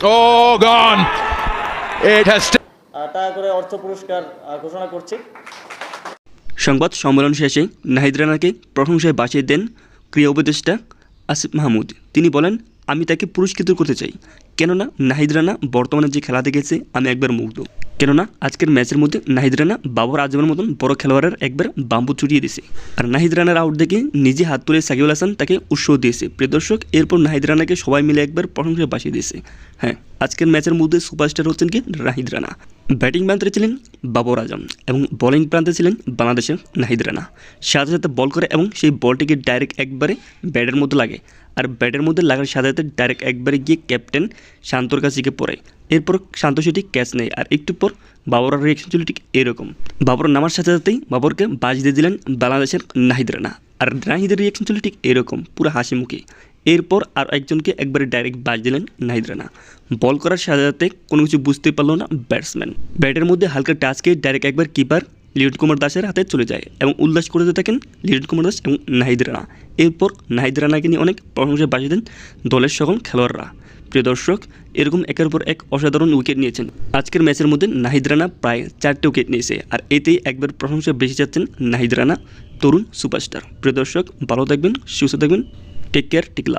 Oh, gone. It has. টাকা করে অর্থ পুরস্কার ঘোষণা করছি সংবাদ সম্মেলন শেষে নাহিদ রানাকে প্রশংসায় বাঁচিয়ে দেন ক্রিয়া উপদেষ্টা আসিফ মাহমুদ তিনি বলেন আমি তাকে পুরস্কৃত করতে চাই কেননা নাহিদ রানা বর্তমানে যে খেলা দেখেছে আমি একবার মুগ্ধ কেননা আজকের ম্যাচের মধ্যে নাহিদ রানা বাবর আজমের মতন বড় খেলোয়াড়ের একবার বাম্বু চুরিয়ে দিয়েছে। আর নাহিদ রানার আউট দেখে নিজে হাত তুলে সাকিবুল হাসান তাকে উৎসাহ দিয়েছে। প্রিয় দর্শক, এরপর নাহিদ রানাকে সবাই মিলে একবার প্রশংসায় বাসিয়ে দিয়েছে। হ্যাঁ আজকের ম্যাচের মধ্যে সুপারস্টার হচ্ছেন কি নাহিদ রানা। ব্যাটিং প্রান্তে ছিলেন বাবর আজম এবং বোলিং প্রান্তে ছিলেন বাংলাদেশের নাহিদ রানা। সাথে সাথে বল করে এবং সেই বলটিকে ডাইরেক্ট একবারে ব্যাটের মধ্যে লাগে। আর ব্যাটের মধ্যে লাগার সাথে সাথে ডাইরেক্ট একবারে গিয়ে ক্যাপ্টেন শান্তর কাছে গিয়ে পড়ে। এরপর শান্ত সেটি ক্যাচ নেয় আর একটু পর বাবরার রিয়েকশন ছিল ঠিক এরকম। বাবর নামার সাথে সাথেই বাবরকে বাজ দিয়ে দিলেন বাংলাদেশের নাহিদ রানা। আর নাহিদের রিয়েকশন ছিল ঠিক এরকম, পুরো হাসি মুখে। এরপর আর একজনকে একবারে ডাইরেক্ট বাজ দিলেন নাহিদ রানা। বল করার সাথে সাথে কোনো কিছু বুঝতে পারল না ব্যাটসম্যান ব্যাটের মধ্যে হালকা টাচকে ডাইরেক্ট একবার কিপার লিটন কুমার দাসের হাতে চলে যায় এবং উল্লাস করতে থাকেন লিটন কুমার দাস এবং নাহিদ রানা। এরপর নাহিদ রানাকে নিয়ে অনেক প্রশংসা বাজিয়ে দেন দলের সকল খেলোয়াড়রা। প্রিয় দর্শক, এরকম একের পর এক অসাধারণ উইকেট নিয়েছেন। আজকের ম্যাচের মধ্যে নাহিদ রানা প্রায় চারটে উইকেট নিয়েছে আর এতেই একবার প্রশংসা বেশি যাচ্ছেন নাহিদ রানা, তরুণ সুপারস্টার প্রিয় দর্শক, ভালো থাকবেন, সুস্থ থাকবেন। টেক কেয়ার টিক লাভ